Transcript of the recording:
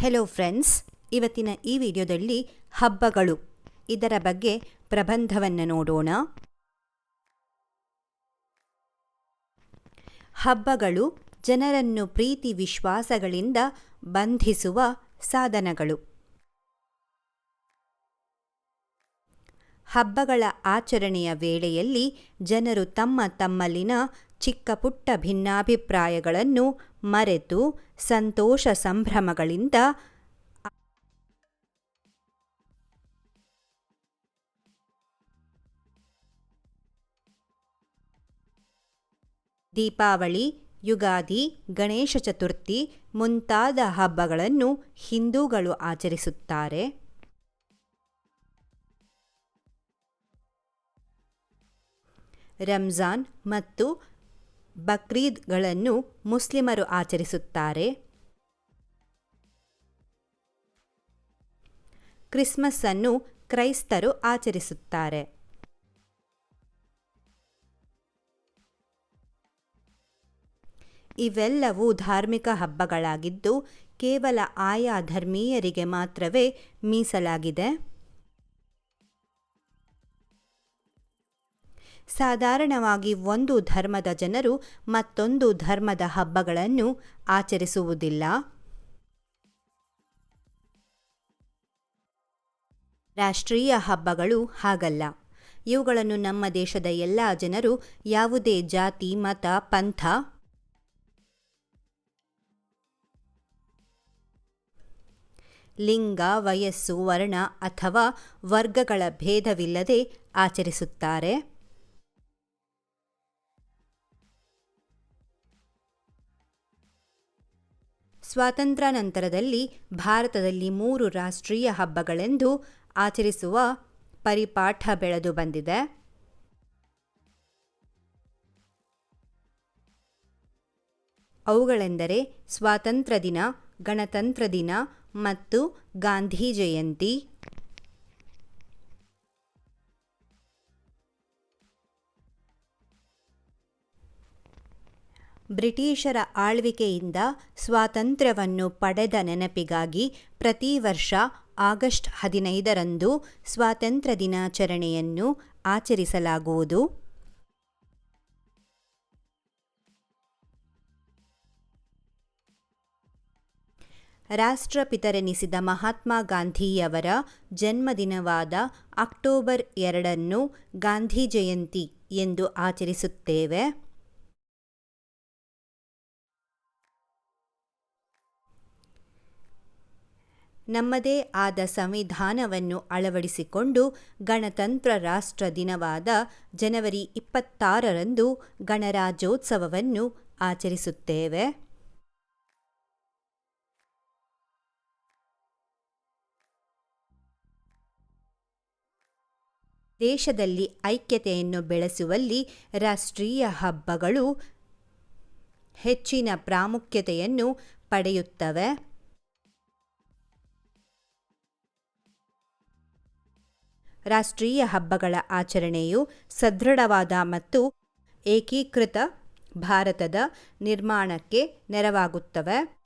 Hello friends ಇವತ್ತಿನ ಈ ವಿಡಿಯೋದಲ್ಲಿ ಹಬ್ಬಗಳು. ಇದರ ಬಗ್ಗೆ ಪ್ರಬಂಧವನ್ನು ನೋಡೋಣ. ಹಬ್ಬಗಳು ಜನರನ್ನು ಪ್ರೀತಿ ವಿಶ್ವಾಸಗಳಿಂದ ಬಂಧಿಸುವ ಸಾಧನಗಳು. ಹಬ್ಬಗಳ ಆಚರಣೆಯ ವೇಳೆಯಲ್ಲಿ ಜನರು ತಮ್ಮ ತಮ್ಮಲ್ಲಿನ ಚಿಕ್ಕ ಪುಟ್ಟ ಭಿನ್ನಾಭಿಪ್ರಾಯಗಳನ್ನು ಮರೆತು ಸಂತೋಷ ಸಂಭ್ರಮಗಳಿಂದ ದೀಪಾವಳಿ, ಯುಗಾದಿ, ಗಣೇಶ ಚತುರ್ಥಿ ಮುಂತಾದ ಹಬ್ಬಗಳನ್ನು ಹಿಂದೂಗಳು ಆಚರಿಸುತ್ತಾರೆ. ರಂಜಾನ್ ಮತ್ತು ಬಕ್ರೀದ್ಗಳನ್ನು ಮುಸ್ಲಿಮರು ಆಚರಿಸುತ್ತಾರೆ. ಕ್ರಿಸ್ಮಸ್ ಅನ್ನು ಕ್ರೈಸ್ತರು ಆಚರಿಸುತ್ತಾರೆ. ಇವೆಲ್ಲವೂ ಧಾರ್ಮಿಕ ಹಬ್ಬಗಳಾಗಿದ್ದು ಕೇವಲ ಆಯಾ ಧರ್ಮೀಯರಿಗೆ ಮಾತ್ರವೇ ಮೀಸಲಾಗಿದೆ. ಸಾಧಾರಣವಾಗಿ ಒಂದು ಧರ್ಮದ ಜನರು ಮತ್ತೊಂದು ಧರ್ಮದ ಹಬ್ಬಗಳನ್ನು ಆಚರಿಸುವುದಿಲ್ಲ. ರಾಷ್ಟ್ರೀಯ ಹಬ್ಬಗಳು ಹಾಗಲ್ಲ. ಇವುಗಳನ್ನು ನಮ್ಮ ದೇಶದ ಎಲ್ಲ ಜನರು ಯಾವುದೇ ಜಾತಿ, ಮತ, ಪಂಥ ಲಿಂಗ, ವಯಸ್ಸು, ವರ್ಣ ಅಥವಾ ವರ್ಗಗಳ ಭೇದವಿಲ್ಲದೆ ಆಚರಿಸುತ್ತಾರೆ. ಸ್ವಾತಂತ್ರ್ಯಾನಂತರದಲ್ಲಿ ಭಾರತದಲ್ಲಿ ಮೂರು ರಾಷ್ಟ್ರೀಯ ಹಬ್ಬಗಳೆಂದು ಆಚರಿಸುವ ಪರಿಪಾಠ ಬೆಳೆದು ಬಂದಿದೆ. ಅವುಗಳೆಂದರೆ ಸ್ವಾತಂತ್ರ್ಯ ದಿನ ಗಣತಂತ್ರ ದಿನ ಮತ್ತು ಗಾಂಧಿ ಜಯಂತಿ. ಬ್ರಿಟಿಷರ ಆಳ್ವಿಕೆಯಿಂದ ಸ್ವಾತಂತ್ರ್ಯವನ್ನು ಪಡೆದ ನೆನಪಿಗಾಗಿ ಪ್ರತಿ ವರ್ಷ ಆಗಸ್ಟ್ ಹದಿನೈದರಂದು ಸ್ವಾತಂತ್ರ್ಯ ದಿನಾಚರಣೆಯನ್ನು ಆಚರಿಸಲಾಗುವುದು. ರಾಷ್ಟ್ರಪಿತರೆನಿಸಿದ ಮಹಾತ್ಮ ಗಾಂಧಿಯವರ ಜನ್ಮದಿನವಾದ ಅಕ್ಟೋಬರ್ ಎರಡನ್ನು ಗಾಂಧಿ ಜಯಂತಿ ಎಂದು ಆಚರಿಸುತ್ತೇವೆ. ನಮ್ಮದೇ ಆದ ಸಂವಿಧಾನವನ್ನು ಅಳವಡಿಸಿಕೊಂಡು ಗಣತಂತ್ರ ರಾಷ್ಟ್ರ ದಿನವಾದ ಜನವರಿ ಇಪ್ಪತ್ತಾರರಂದು ಗಣರಾಜ್ಯೋತ್ಸವವನ್ನು ಆಚರಿಸುತ್ತೇವೆ. ದೇಶದಲ್ಲಿ ಐಕ್ಯತೆಯನ್ನು ಬೆಳೆಸುವಲ್ಲಿ ರಾಷ್ಟ್ರೀಯ ಹಬ್ಬಗಳು ಹೆಚ್ಚಿನ ಪ್ರಾಮುಖ್ಯತೆಯನ್ನು ಪಡೆಯುತ್ತವೆ. ರಾಷ್ಟ್ರೀಯ ಹಬ್ಬಗಳ ಆಚರಣೆಯು ಸದೃಢವಾದ ಮತ್ತು ಏಕೀಕೃತ ಭಾರತದ ನಿರ್ಮಾಣಕ್ಕೆ ನೆರವಾಗುತ್ತವೆ.